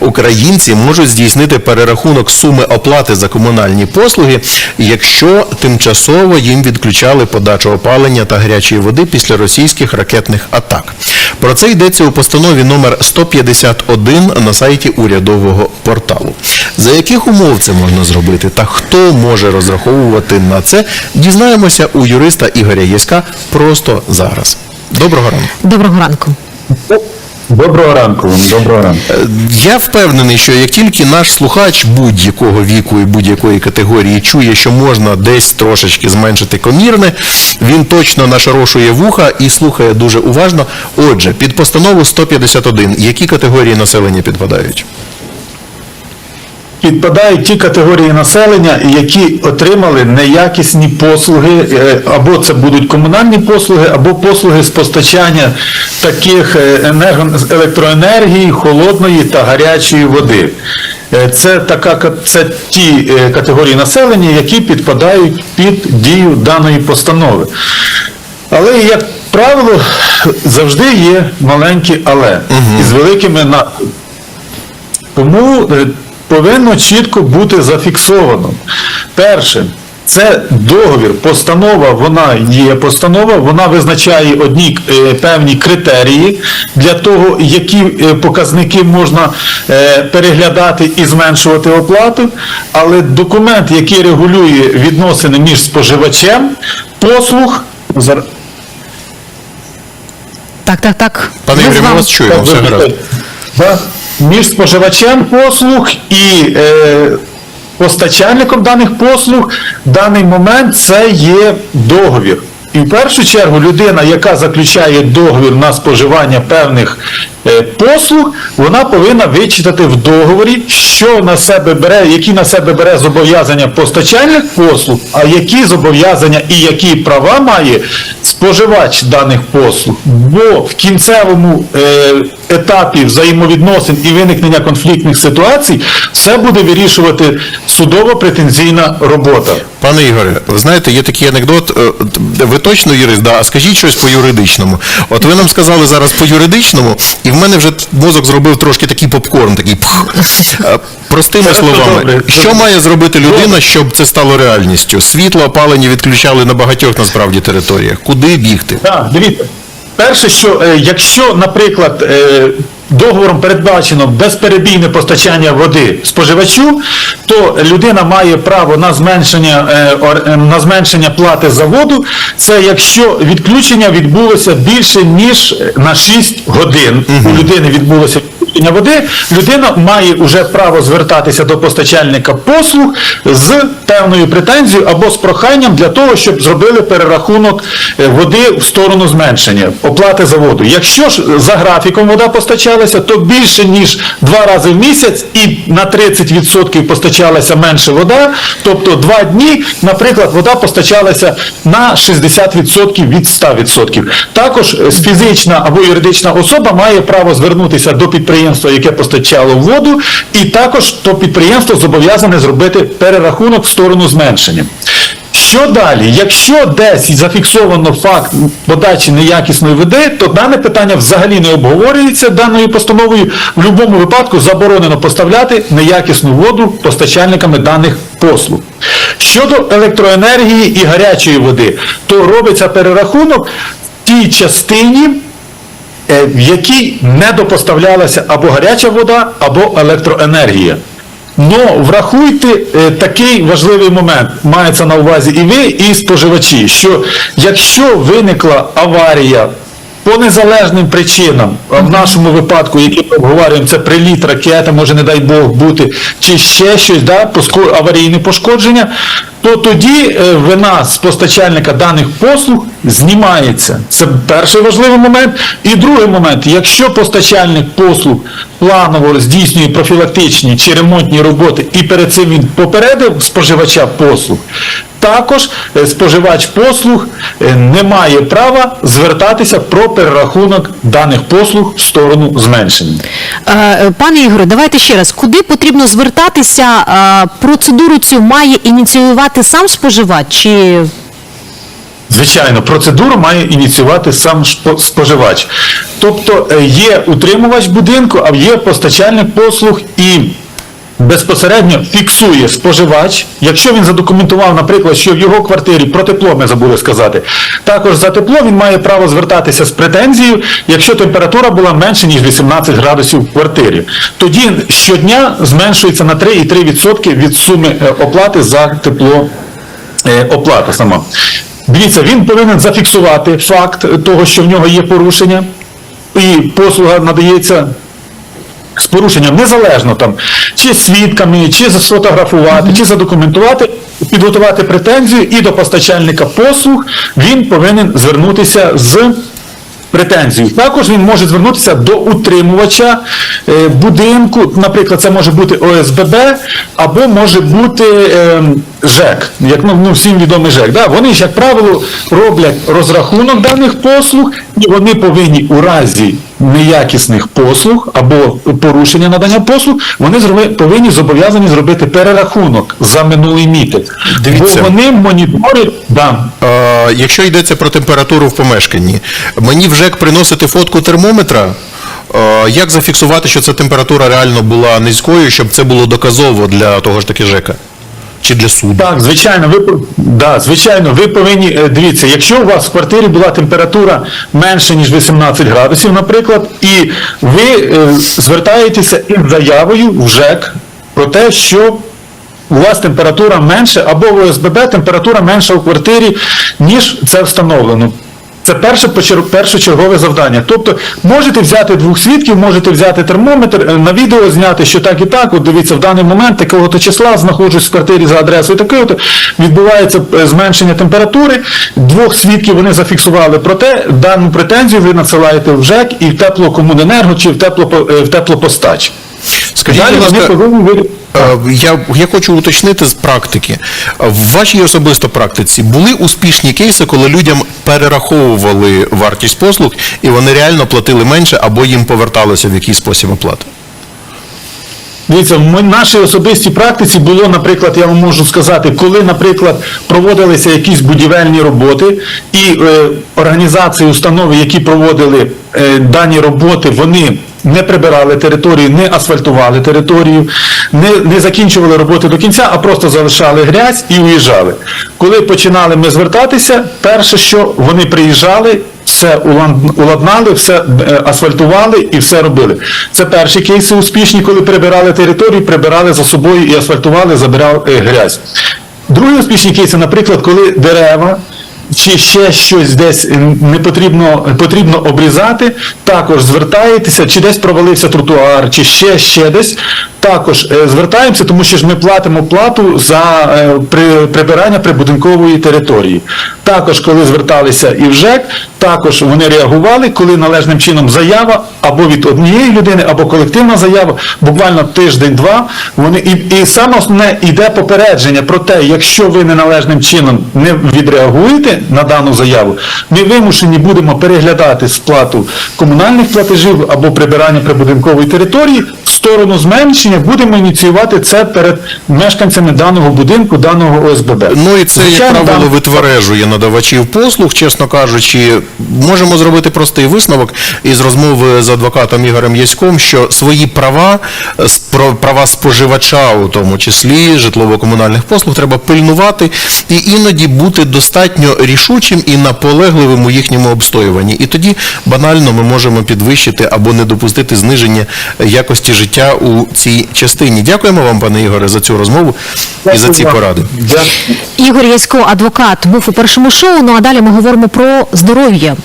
українці можуть здійснити перерахунок суми оплати за комунальні послуги, якщо тимчасово їм відключали подачу опалення та гарячої води після російських ракетних атак. Про це йдеться у постанові номер 151 на сайті урядового порталу. За яких умов це можна зробити та хто може розраховувати на це, дізнаємося у юриста Ігоря Єська просто зараз. Доброго ранку. Доброго ранку. Доброго ранку вам, доброго ранку. Е, Я впевнений, що як тільки наш слухач будь-якого віку і будь-якої категорії чує, що можна десь трошечки зменшити комірне, він точно нашарошує вуха і слухає дуже уважно. Отже, під постанову 151, які категорії населення підпадають? Підпадають ті категорії населення, які отримали неякісні послуги, е, або це будуть комунальні послуги, або послуги з постачання таких е, електроенергії, холодної та гарячої води. Е, Це, така, це ті категорії населення, які підпадають під дію даної постанови. Але, як правило, завжди є маленькі але із великими наслідками. Тому повинно чітко бути зафіксовано. Перше, це договір, постанова, вона є постанова, вона визначає одні е, певні критерії для того, які е, показники можна е, переглядати і зменшувати оплату, але документ, який регулює відносини між споживачем, послуг, зар- Так, так, так. Пане Ігорі, ми вас чуємо, все гаразд. Між споживачем послуг і е, постачальником даних послуг в даний момент це є договір. І в першу чергу людина, яка заключає договір на споживання певних е, послуг, вона повинна вичитати в договорі, що на себе бере, які на себе бере зобов'язання постачальник послуг, а які зобов'язання і які права має споживач даних послуг. Бо в кінцевому е, етапі взаємовідносин і виникнення конфліктних ситуацій все буде вирішувати судово-претензійна робота. Пане Ігоре, ви знаєте, є такий анекдот. е, Ви точно юрист, да? а скажіть щось по юридичному. От ви нам сказали зараз по юридичному, і в мене вже мозок зробив трошки такий попкорн, такий пх. Е, Простими Це словами, добре. що має зробити людина, щоб це стало реальністю? Світло, опалення відключали на багатьох насправді територіях. Куди бігти? Так, дивіться. Перше, що е, якщо, наприклад, е, договором передбачено безперебійне постачання води споживачу, то людина має право на зменшення, е, на зменшення плати за воду. Це якщо відключення відбулося більше ніж на 6 годин. У людини відбулося відключення води, людина має вже право звертатися до постачальника послуг з певною претензією або з проханням для того, щоб зробили перерахунок е, води в сторону зменшення оплати за воду. Якщо ж за графіком вода постачалася, то більше ніж два рази в місяць і на 30% постачалася менше вода, тобто два дні, наприклад, вода постачалася на 60% від 100%. Також е, фізична або юридична особа має право звернутися до підприємства, яке постачало воду, і також то підприємство зобов'язане зробити перерахунок в сторону зменшення. Що далі? Якщо десь зафіксовано факт подачі неякісної води, то дане питання взагалі не обговорюється даною постановою. В будь-якому випадку заборонено поставляти неякісну воду постачальниками даних послуг. Щодо електроенергії і гарячої води, то робиться перерахунок в тій частині, в якій не допоставлялася або гаряча вода, або електроенергія. Но врахуйте е, такий важливий момент, мається на увазі і ви, і споживачі, що якщо виникла аварія по незалежним причинам, в нашому випадку, які ми обговорюємо, це приліт ракети, може, не дай Бог бути, чи ще щось, да, аварійне пошкодження, то тоді е, вина з постачальника даних послуг знімається. Це перший важливий момент. І другий момент, якщо постачальник послуг планово здійснює профілактичні чи ремонтні роботи, і перед цим він попередив споживача послуг, також е, споживач послуг е, не має права звертатися про перерахунок даних послуг в сторону зменшення. Е, Пане Ігоре, давайте ще раз. Куди потрібно звертатися? Процедуру цю має ініціювати сам споживач чи Звичайно, процедуру має ініціювати сам споживач. Тобто є утримувач будинку, а є постачальник послуг і безпосередньо фіксує споживач, якщо він задокументував, наприклад, що в його квартирі про тепло ми забули сказати. Також за тепло він має право звертатися з претензією, якщо температура була менше ніж 18 градусів в квартирі. Тоді щодня зменшується на 3,3% від суми е, оплати за тепло е, оплата сама. Дивіться, він повинен зафіксувати факт того, що в нього є порушення, і послуга надається з порушенням незалежно там, чи свідками, чи сфотографувати, чи задокументувати, підготувати претензію і до постачальника послуг він повинен звернутися з претензією. Також він може звернутися до утримувача е, будинку, наприклад, це може бути ОСББ або може бути е, ЖЕК, як ну, ну, всім відомий ЖЕК. Да? Вони ж, як правило, роблять розрахунок даних послуг, і вони повинні у разі неякісних послуг або порушення надання послуг, вони повинні зобов'язані зробити перерахунок за минулий місяць. Дивіться. Бо вони моніторять. Да. Е, Якщо йдеться про температуру в помешканні, мені в ЖЕК приносити фотку термометра. Е, Як зафіксувати, що ця температура реально була низькою, щоб це було доказово для того ж таки ЖЕКа? Чи для суду? Так, звичайно, ви да, звичайно, ви повинні е, дивіться, якщо у вас в квартирі була температура менше ніж 18 градусів, наприклад, і ви е, звертаєтеся із заявою в ЖЕК про те, що у вас температура менше, або в ОСББ температура менша у квартирі, ніж це встановлено. Це перше першочергове завдання. Тобто можете взяти двох свідків, можете взяти термометр, е, на відео зняти, що так і так. От дивіться, в даний момент такого-то числа знаходжусь в квартирі за адресою такою-то, відбувається е, зменшення температури. Двох свідків вони зафіксували. Проте дану претензію ви надсилаєте в ЖЕК і в теплокомуненерго чи в, е, теплопостач. Скажіть, будь ласка. Е, Я, я хочу уточнити з практики. В вашій особисто практиці були успішні кейси, коли людям перераховували вартість послуг і вони реально платили менше або їм поверталося в якийсь спосіб оплати? Дивіться, в нашій особистій практиці було, наприклад, я вам можу сказати, коли, наприклад, проводилися якісь будівельні роботи, і е, організації, установи, які проводили е, дані роботи, вони не прибирали територію, не асфальтували територію, не, не закінчували роботи до кінця, а просто залишали грязь і уїжджали. Коли починали ми звертатися, перше, що вони приїжджали, все уладнали, все е, асфальтували і все робили. Це перші кейси успішні, коли прибирали територію, прибирали за собою і асфальтували, забирали е, грязь. Другі успішні кейси, наприклад, коли дерева чи ще щось десь е, не потрібно, потрібно обрізати, також звертаєтеся, чи десь провалився тротуар, чи ще, ще десь, також е, звертаємося, тому що ж ми платимо плату за е, при, прибирання прибудинкової території. Також, коли зверталися і в ЖЕК, також вони реагували, коли належним чином заява або від однієї людини, або колективна заява, буквально тиждень-два. Вони і, і саме основне йде попередження про те, якщо ви неналежним чином не відреагуєте на дану заяву, ми вимушені будемо переглядати сплату комунальних платежів або прибирання прибудинкової території сторону зменшення, будемо ініціювати це перед мешканцями даного будинку, даного ОСББ. Ну і це, як правило, витвережує надавачів послуг, чесно кажучи. Можемо зробити простий висновок із розмови з адвокатом Ігорем Яськом, що свої права, права споживача, у тому числі житлово-комунальних послуг, треба пильнувати і іноді бути достатньо рішучим і наполегливим у їхньому обстоюванні. І тоді банально ми можемо підвищити або не допустити зниження якості життя у цій частині. Дякуємо вам, пане Ігоре, за цю розмову і за ці вам. поради. Дякую. Ігор Ясько, адвокат, був у першому шоу. Ну а далі ми говоримо про здоров'я.